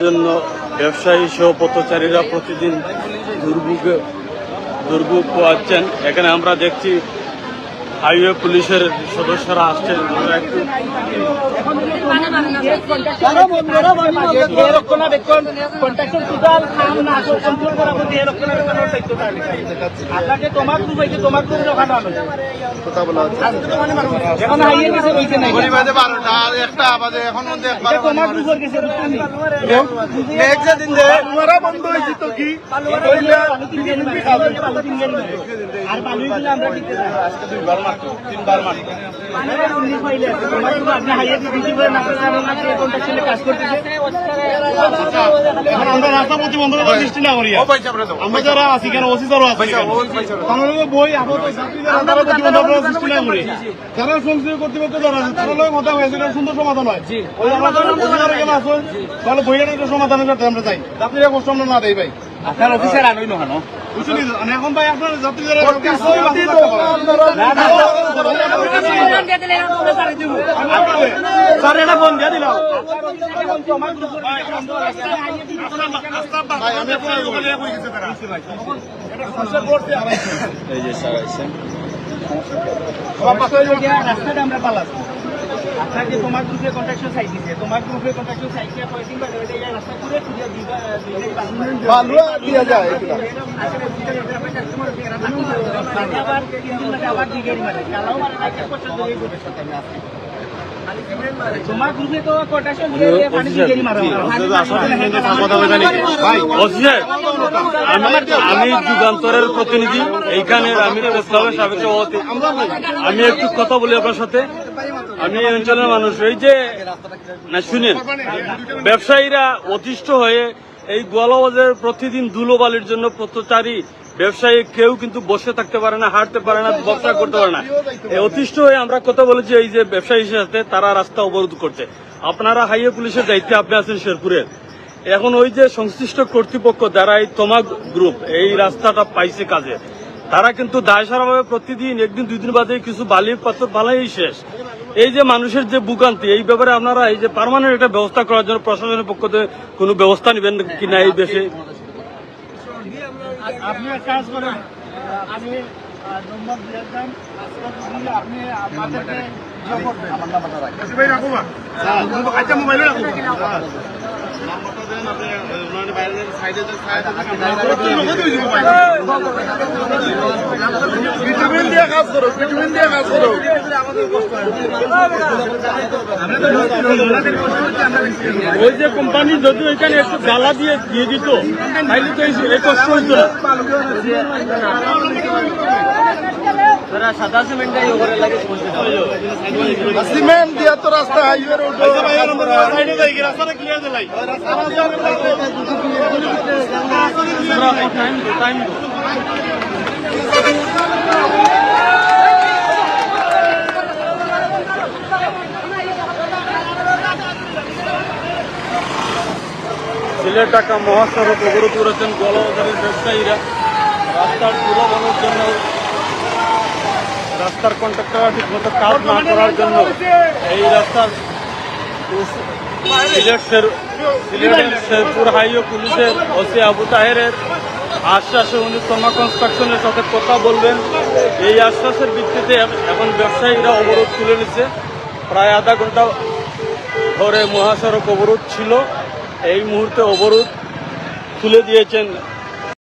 জন্য ব্যবসায়ী সহ পথচারীরা প্রতিদিন দুর্ভোগে দুর্ভোগ পোয়াচ্ছেন এখানে আমরা দেখছি হাইওয়ে পুলিশের সদস্যরা আসছেন। আর আমরা মাত্র তিনবার মাত্র মানে এখন আমরা রাস্তা প্রতিবন্ধকতা সৃষ্টি না করি ও পয়সা আপনার দাও আমরা যারা আছি কেন ওসি যারা আছি পয়সা কেন? ওই পয়সা দাও। তাহলে তো বই আমরা প্রতিবন্ধকতা সৃষ্টি না করি যারা সংশ্লিষ্ট কর্তৃপক্ষ যারা আছে তারা লোক কথা হয়েছে এটা সুন্দর সমাধান হয় তাহলে বইয়ের একটা সমাধানের আমরা চাই যাত্রীরা কষ্ট আমরা না দেই ভাই আপনার অফিসার আনোই না মানে গেছে তারা এই যে স্যার রাস্তাটা আমরা পালাচ্ছি আপনাকে তোমার গ্রুপে কন্ট্রাকশন সাইট তোমার গ্রুপে কন্ট্রাকশন সাইট দিয়ে পয়সা বা ওইটা রাস্তা করে তুই দিবা দিবা বালুয়া দিয়া যায় এগুলা। আবার তিন দিন মাঝে আবার দিগেরি মারে কালাও মারে না এক বছর ধরে করবে সরকার আজকে তোমার গ্রুপে তো কন্ট্রাকশন দিয়ে দিয়ে পানি দিগেরি মারা ভাই আমি যুগান্তরের প্রতিনিধি এইখানে আমি প্রস্তাবের সাবেক আমি একটু কথা বলি আপনার সাথে। আমি এই অঞ্চলের মানুষ, এই যে, না, শুনেন, ব্যবসায়ীরা অতিষ্ঠ হয়ে এই গোয়ালাবাজারের প্রতিদিন ধুলোবালির জন্য পথচারী ব্যবসায়ী কেউ কিন্তু বসে থাকতে পারে না, হাঁটতে পারে না, ব্যবসা করতে পারে না। অতিষ্ঠ হয়ে আমরা কথা বলেছি, এই যে ব্যবসায়ীর সাথে তারা রাস্তা অবরোধ করছে। আপনারা হাইওয়ে পুলিশের দায়িত্বে আপনি আছেন শেরপুরের। এখন ওই যে সংশ্লিষ্ট কর্তৃপক্ষ যারা এই তোমাক গ্রুপ এই রাস্তাটা পাইছে কাজে। তারা কিন্তু দায়সারাভাবে প্রতিদিন একদিন দুই দিন বাদে কিছু বালির পাথর বালাই শেষ। এই যে মানুষের যে ভোগান্তি এই ব্যাপারে আপনারা এই যে পার্মানেন্ট একটা ব্যবস্থা করার জন্য প্রশাসনের পক্ষ থেকে কোনো ব্যবস্থা নেবেন কিনা এই দেশে? আপনি এক কাজ করেন। আপনি নম্বর দিয়ে দেন। দিলে আপনি আমাদেরকে করবেন। আমার নাম্বারটা রাখবেন ভাই রাখো বা। আচ্ছা মোবাইলে রাখো। ভিটামিন দিয়ে কাজ করো ভিটামিন দিয়ে কাজ করো ওই যে কোম্পানি যদি এখানে একটু গালা দিয়ে দিয়ে দিত তাহলে তো এই- কষ্ট হইতো সিমেন্ট সিমেন্ট দিয়া তো রাস্তা হাইওয়ে রোড আচ্ছা রাস্তাটা ক্লিয়ার দিলাই সিলেট ঢাকা মহাসড়ক অবরোধ করেছেন গোয়ালবাজারের ব্যবসায়ীরা। রাস্তার তুলাবানোর জন্য, রাস্তার কন্ট্রাক্টররা ঠিকমতো কাজ না করার জন্য। এই রাস্তার শেরপুর হাইওয়ে পুলিশের ওসি আবু তাহেরের আশ্বাসে উনি তোমা কনস্ট্রাকশনের সাথে কথা বলবেন এই আশ্বাসের ভিত্তিতে এখন ব্যবসায়ীরা অবরোধ তুলে নিচ্ছে প্রায় আধা ঘণ্টা ধরে মহাসড়ক অবরোধ ছিল। এই মুহূর্তে অবরোধ তুলে দিয়েছেন